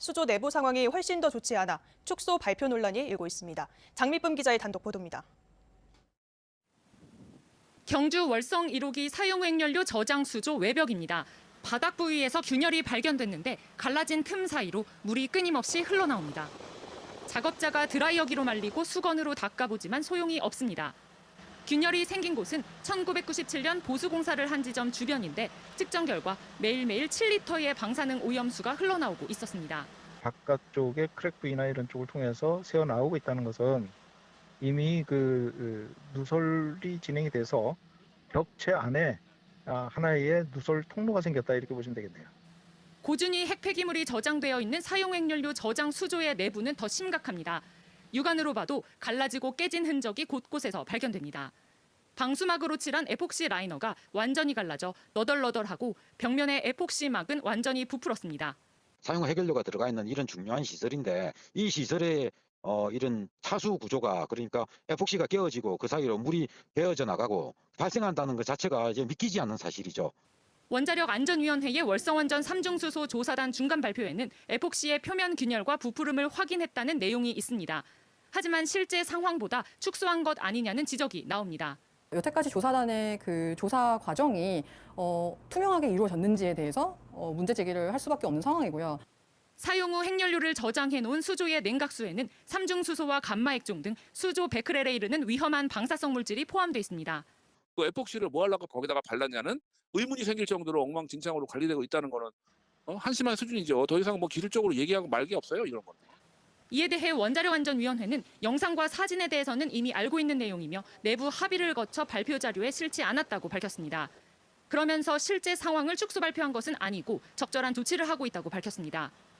수조 내부 상황이 훨씬 더 좋지 않아 축소 발표 논란이 일고 있습니다. 장미쁨 기자의 단독 보도입니다. 경주 월성 1호기 사용 핵연료 저장 수조 외벽입니다. 바닥 부위에서 균열이 발견됐는데 갈라진 틈 사이로 물이 끊임없이 흘러나옵니다. 작업자가 드라이어기로 말리고 수건으로 닦아보지만 소용이 없습니다. 균열이 생긴 곳은 1997년 보수공사를 한 지점 주변인데 측정 결과 매일매일 7리터의 방사능 오염수가 흘러나오고 있었습니다. 바깥쪽에 크랙 부위나 이런 쪽을 통해서 새어 나오고 있다는 것은 이미 그, 그 누설이 진행이 돼서 벽체 안에 아, 하나의 누설 통로가 생겼다 이렇게 보시면 되겠네요. 고준위 핵폐기물이 저장되어 있는 사용 핵연료 저장 수조의 내부는 더 심각합니다. 육안으로 봐도 갈라지고 깨진 흔적이 곳곳에서 발견됩니다. 방수막으로 칠한 에폭시 라이너가 완전히 갈라져 너덜너덜하고 벽면의 에폭시막은 완전히 부풀었습니다. 사용 해결료가 들어가 있는 이런 중요한 시설인데 이 시설에 어, 이런 차수 구조가 그러니까 에폭시가 깨어지고 그 사이로 물이 베어져 나가고 발생한다는 것 자체가 이제 믿기지 않는 사실이죠. 원자력 안전위원회의 월성원전 삼중수소 조사단 중간 발표에는 에폭시의 표면 균열과 부푸름을 확인했다는 내용이 있습니다. 하지만 실제 상황보다 축소한 것 아니냐는 지적이 나옵니다. 여태까지 조사단의 그 조사 과정이 어, 투명하게 이루어졌는지에 대해서 어, 문제 제기를 할 수밖에 없는 상황이고요. 사용 후 핵연료를 저장해 놓은 수조의 냉각수에는 삼중수소와 감마액종 등 수조 100크렐에 이르는 위험한 방사성 물질이 포함되어 있습니다. 그 에폭시를 뭐 하려고 거기다가 발랐냐는 의문이 생길 정도로 엉망진창으로 관리되고 있다는 거는 어, 한심한 수준이죠. 더 이상 뭐 기술적으로 얘기하고 말 게 없어요. 이런 거는. 이에 대해 원자력안전위원회는 영상과 사진에 대해서는 이미 알고 있는 내용이며 내부 합의를 거쳐 발표 자료에 실지 않았다고 밝혔습니다. 그러면서 실제 상황을 축소 발표한 것은 아니고 적절한 조치를 하고 있다고 밝혔습니다.